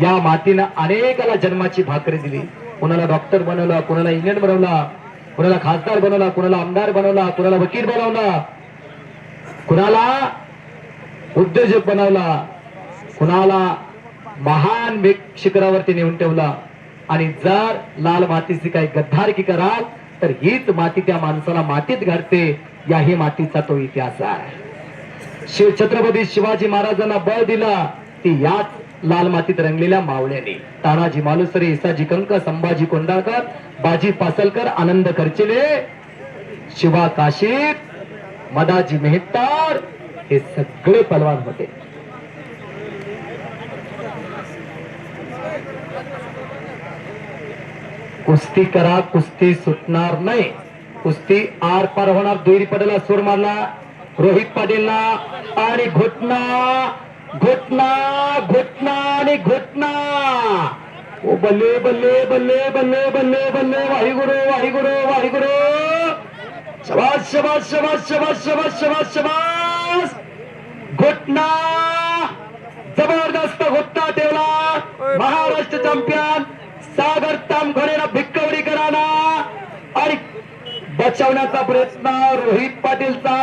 या मातीनं अनेकाला जन्माची भाकरी दिली. कुणाला डॉक्टर बनवला कुणाला इंजिनियर बनवला कुणाला खासदार बनवला कुणाला आमदार बनवला कुणाला वकील बनवला कुणाला उद्योजक बनवला कुणाला महान शिखरावरती नेऊन ठेवला. आणि जर लाल मातीची काही गद्दारकी कराल तर हीच माती त्या माणसाला मातीत घडते याही मातीचा तो इतिहास आहे. शिव छत्रपती शिवाजी महाराजांना बळ दिला. ती याच लाल मातीत रंगलेल्या मावळ्याने. तानाजी मालुसरे इसाजी कंक संभाजी कोंडाळकर बाजी पासलकर आनंद करचिले शिवा काशीद मदाजी मेहतार हे सगळे पलवान होते. कुस्ती करा कुस्ती सुटणार नाही. कुस्ती आर पार होणार दुहेरी पडेला सूर मारला रोहित पाटीलला आणि घुटना घुटना घुटना आणि घुटना. ओ बल्ले बल्ले बल्ले बल्ले बल्ले बल्ले. वाहिगुरु वाहिगुरु वाहिगुरु. शबास शबास शबास शबास शबास शबास शबास. घुटना. जबरदस्त घुटना ठेवला महाराष्ट्र चॅम्पियन सागर तामघडेला भिक्कवडी कराना आणि बचावण्याचा प्रयत्न रोहित पाटीलचा.